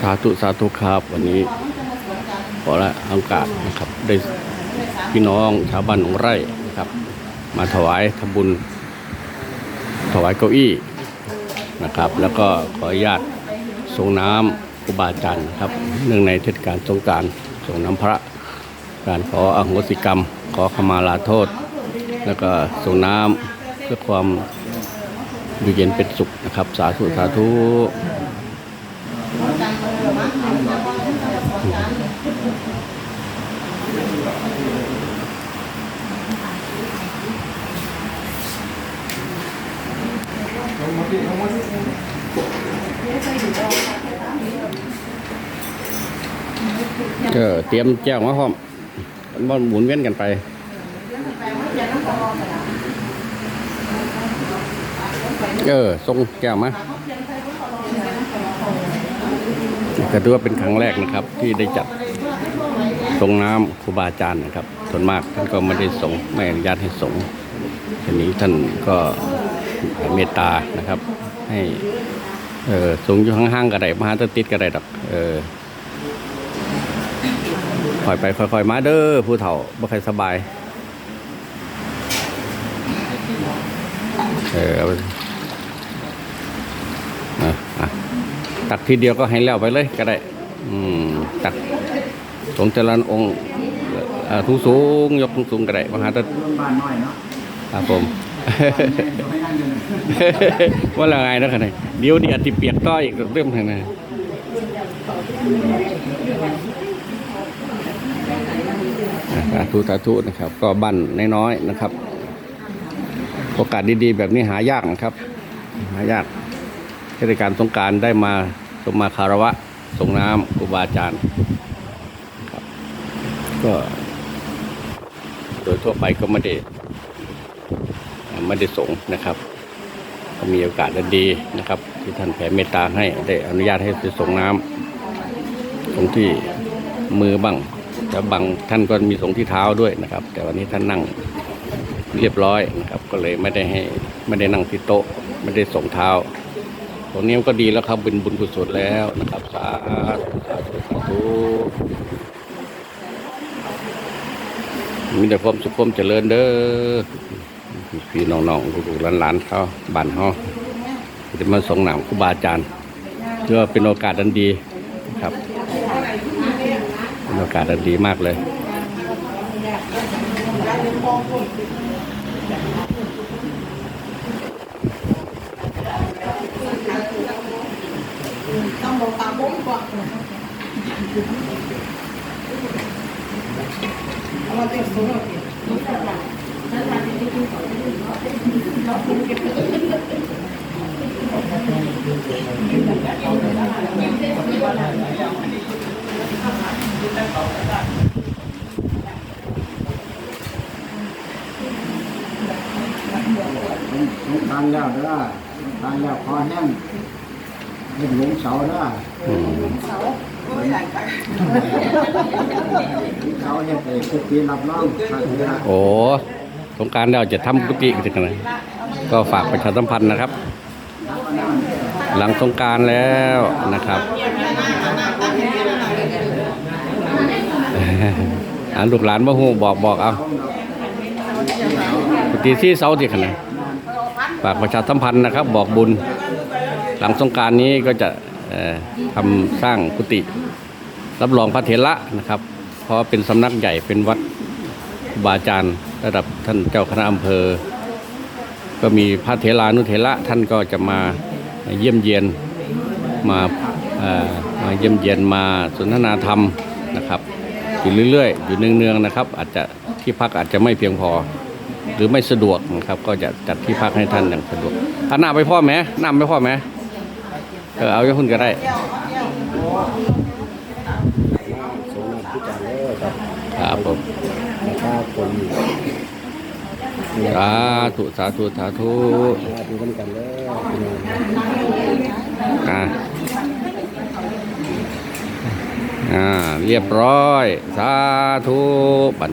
สาธุสาธุครับวันนี้ขอละอังกาศนะครับ ได้พี่น้องชาวบ้านหนองไร่นะครับ มาถวายทำบุญ ถวายเก้าอี้นะครับ แล้วก็ขออนุญาตส่งน้ำครูบาจารย์ครับเนื่องในเทศกาลสงการส่งน้ำพระ การขออโหสิกรรม ขอขมาลาโทษ แล้วก็ส่งน้ำเพื่อความอยู่เย็นเป็นสุขนะครับ สาธุสาธุ เออเตรียมแจ้วมาพร้อมมันหมุนเวียนกันไปเออส่งแก้วมา ก็ถือว่าเป็นครั้งแรกนะครับที่ได้จัดส่งน้ำครูบาอาจารย์นะครับ ส่วนมากท่านก็ไม่ได้ส่งไม่อนุญาตให้ส่งทีนี้ท่านก็เมตตานะครับ ให้เออส่งอยู่ห่างๆก็ไดมาหาตติดก็ไดดอกเออค่อยไปค่อยๆมาเด้อผู้เฒ่าบ่ใค่อยสบายเออเอาไปอะอะ ตักทีเดียวก็ให้แล้วไปเลยก็ได้ อืมตักสงเจริญองค์เอ่อทุสูงยกสูงก็ได้มหาตบ้านน้อยเนาะครับผมเดี๋ยวให้นั่งอยู่ว่าละไงนะกันเดี๋ยวเดี๋ยวติเปียกต้อยอีกเรื่องทางนั้นสาธุสาธุนะครับ ก็บ้านน้อยๆนะครับ โอกาสดีๆ แบบนี้หายากนะครับ หายาก เทศกาลสงการได้มาสมมาคารวะส่งน้ำครูบาอาจารย์ครับก็โดยทั่วไปก็ไม่ได้ไม่ได้ส่งนะครับ ก็มีโอกาสดีนะครับ ที่ท่านแผ่เมตตาให้ได้อนุญาตให้ไปส่งน้ำส่งที่มือบ้างแต่บางท่านก็มีส่งที่เท้าด้วยนะครับ แต่วันนี้ท่านนั่งเรียบร้อยนะครับ ก็เลยไม่ได้ให้ไม่ได้นั่งที่โต๊ะไม่ได้ส่งเท้า ตรงนี้ก็ดีแล้วครับบุญบุญกุศลแล้วนะครับสาธุสาธุสาธุมีแต่ความสุขความเจริญเด้อพี่น้องๆลูกๆหลานๆเขาบ้านเขาจะมาส่งหนามครูบาอาจารย์เพื่อเป็นโอกาสอันดีครับเป็นโอกาสอันดีมากเลย ต้องบอกตาบ้งก่อน เอามาเต็มสูงหน่อยทานแล้วเด้อทานแล้วคอแห้งเล่นหลงเสาเด้ออืมเสา โอ้ยหลายครั้งเสาเฮ็ดไอ้คุกปีรับรองทานเด้อโอ้สงกรารเราจะทำกุฏิกันที่ไหนก็ฝากประชาสัมพันธ์นะครับ หลังสงการแล้วนะครับอ่านลูกหลานบ่ฮู้บอกบอกเอากุฏิที่เสาที่ขนาดฝากประชาสัมพันธ์นะครับ บอกบุญ หลังสงการนี้ก็จะ ทำสร้างกุฏิรับรองพระเถระนะครับ เพราะเป็นสำนักใหญ่เป็นวัดครูบาอาจารย์ระดับท่านเจ้าคณะอำเภอ ก็มีพระเถรานุเถระท่านก็จะมาเยี่ยมเยียนมามาเยี่ยมเยียนมาสนทนาธรรมนะครับอยู่เรื่อยๆ อยู่เนืองๆนะครับ อาจจะที่พักอาจจะไม่เพียงพอ หรือไม่สะดวกนะครับ ก็จะจัดที่พักให้ท่านอย่างสะดวกเอาหน้าไปพ่อแม่น้ำไปพ่อแม่ เออเอาอย่างคุณก็ได้สมนักพิจารณ์เด้อครับครับผมนะครับคนสาธุสาธุสาธุมาดูกันกันเด้อพี่น้องอ่าอ่าเรียบร้อย สาธุบัน